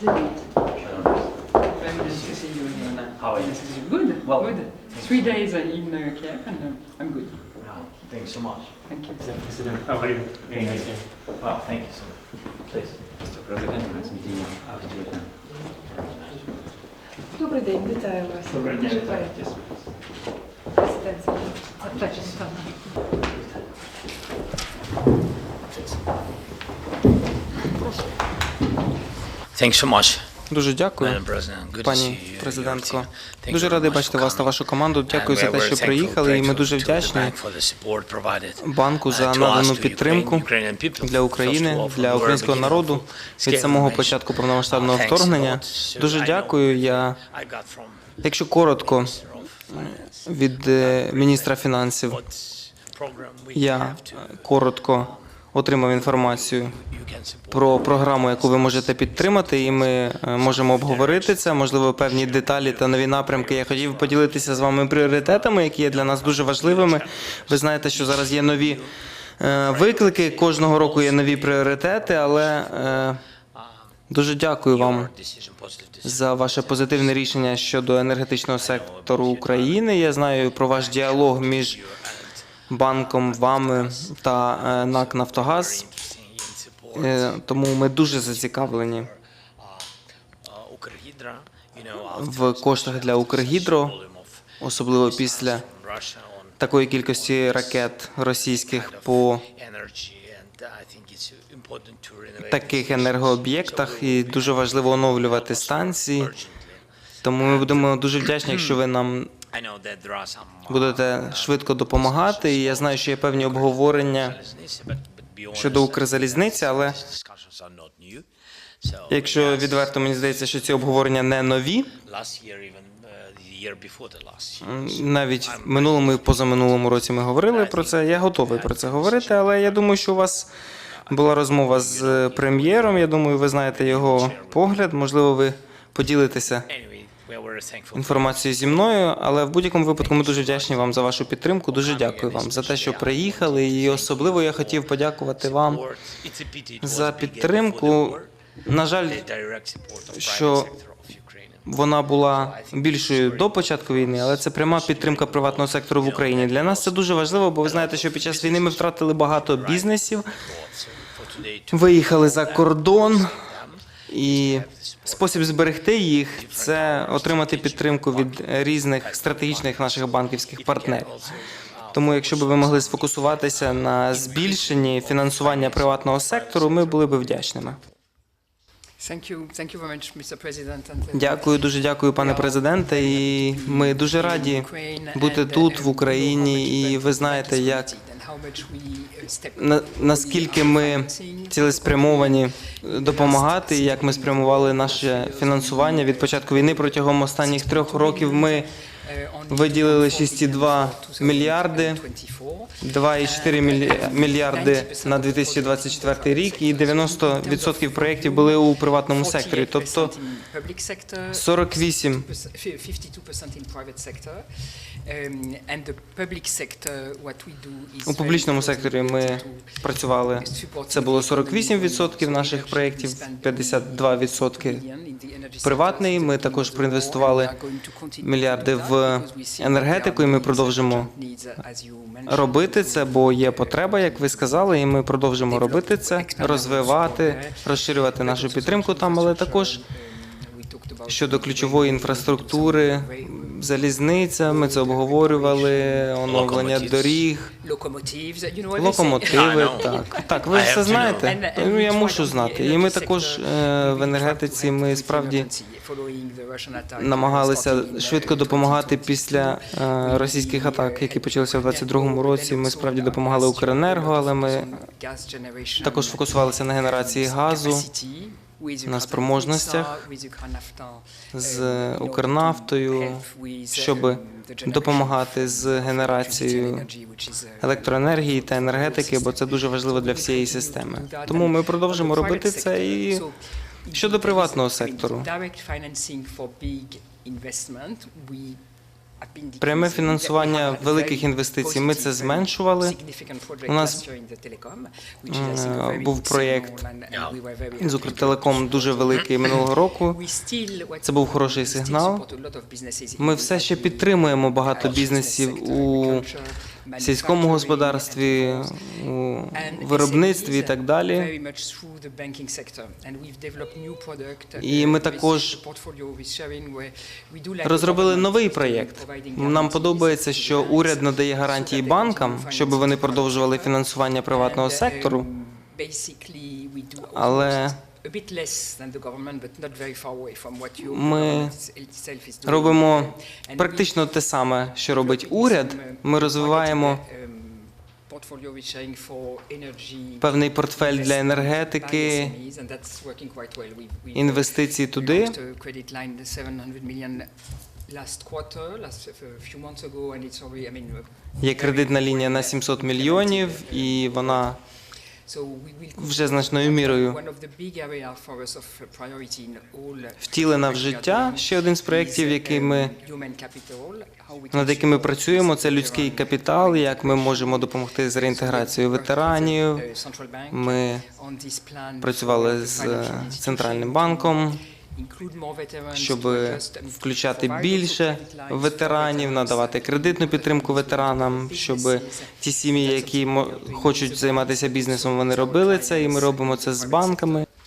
Very nice to see you here now. How are you? Nice to see you. Good, Well, good. Three days uh, in uh, Kiev and uh, I'm good. Wow, thanks so much. Thank you. Mr. President, how are you? Very nice day. Wow, thank you so much. Please. Mr. President, nice meeting you. How is Vietnam? Добрий день, вітаю вас. Добрий день, Дуже вітаю. приємно. Президент, запрошую Thanks so much, Дуже дякую, пані президентко. Дуже радий бачити вас та вашу команду. Дякую за те, що приїхали, і ми дуже вдячні банку uh, за надану підтримку для України, для українського народу від самого початку повномасштабного Uh, вторгнення. Дуже дякую. Я, якщо коротко, від е, міністра фінансів, я е, коротко отримав інформацію про програму, яку ви можете підтримати, і ми е, можемо обговорити це. Можливо, певні деталі та нові напрямки. Я хотів поділитися з вами пріоритетами, які є для нас дуже важливими. Ви знаєте, що зараз є нові е, виклики. Кожного року є нові пріоритети, але е, дуже дякую вам за ваше позитивне рішення щодо енергетичного сектору України. Я знаю про ваш діалог між банком, вами та е, НАК Нафтогаз. Е, Тому ми дуже зацікавлені в коштах для Укргідро, особливо після такої кількості ракет російських по таких енергооб'єктах, і дуже важливо оновлювати станції. Тому ми будемо дуже вдячні, якщо ви нам Будете швидко допомагати. І я знаю, що є певні обговорення щодо Укрзалізниці, але якщо відверто мені здається, що ці обговорення не нові, навіть в минулому і позаминулому році ми говорили про це. Я готовий про це говорити, але я думаю, що у вас була розмова з прем'єром. Я думаю, ви знаєте його погляд. Можливо, ви поділитеся Інформацією зі мною, але в будь-якому випадку ми дуже вдячні вам за вашу підтримку. Дуже дякую вам за те, що приїхали. І особливо я хотів подякувати вам за підтримку. На жаль, що вона була більшою до початку війни, але це пряма підтримка приватного сектору в Україні. Для нас це дуже важливо, бо ви знаєте, що під час війни ми втратили багато бізнесів, виїхали за кордон, і спосіб зберегти їх це отримати підтримку від різних стратегічних наших банківських партнерів. Тому, якщо б ви могли сфокусуватися на збільшенні фінансування приватного сектору, ми були б вдячними. Дякую, дуже дякую, пане президенте. І ми дуже раді бути тут, в Україні. І ви знаєте, як на, наскільки ми цілеспрямовані допомагати, як ми спрямували наше фінансування від початку війни протягом останніх трьох років. Ми виділили 6,2 мільярди, 2,4 мілі- мільярди на 2024 рік, і 90% проєктів були у приватному секторі. Тобто 48 у публічному секторі ми працювали. Це було 48% наших проєктів, 52% приватний. Ми також проінвестували мільярди в енергетику, і ми продовжимо робити це, бо є потреба, як ви сказали, і ми продовжимо робити це, розвивати, розширювати нашу підтримку там, але також щодо ключової інфраструктури, залізниця. Ми це обговорювали, оновлення доріг, локомотиви. Так, так, ви все знаєте. Ну я мушу знати. І ми також е, в енергетиці. Ми справді намагалися швидко допомагати після е, російських атак, які почалися в 22-му році. Ми справді допомагали Укренерго, але ми також фокусувалися на генерації газу, на спроможностях з Укрнафтою, щоб допомагати з генерацією електроенергії та енергетики, бо це дуже важливо для всієї системи. Тому ми продовжимо робити це і щодо приватного сектору. Пряме фінансування великих інвестицій ми це зменшували. У нас е, був проєкт з Укртелеком дуже великий минулого року. Це був хороший сигнал. Ми все ще підтримуємо багато бізнесів у сільському господарстві, у виробництві і так далі. І ми також Розробили новий проєкт. Нам подобається, що уряд надає гарантії банкам, щоб вони продовжували фінансування приватного сектору. Але Ми робимо практично те саме, що робить уряд. Ми розвиваємо певний портфель для енергетики, інвестиції туди. Є кредитна лінія на 700 мільйонів, і вона вже значною мірою втілена в життя. Ще один з проєктів, який ми над якими працюємо, це людський капітал. Як ми можемо допомогти з реінтеграцією ветеранів. Ми працювали з центральним банком, щоб включати більше ветеранів, надавати кредитну підтримку ветеранам, щоб ті сім'ї, які хочуть займатися бізнесом, вони робили це, і ми робимо це з банками.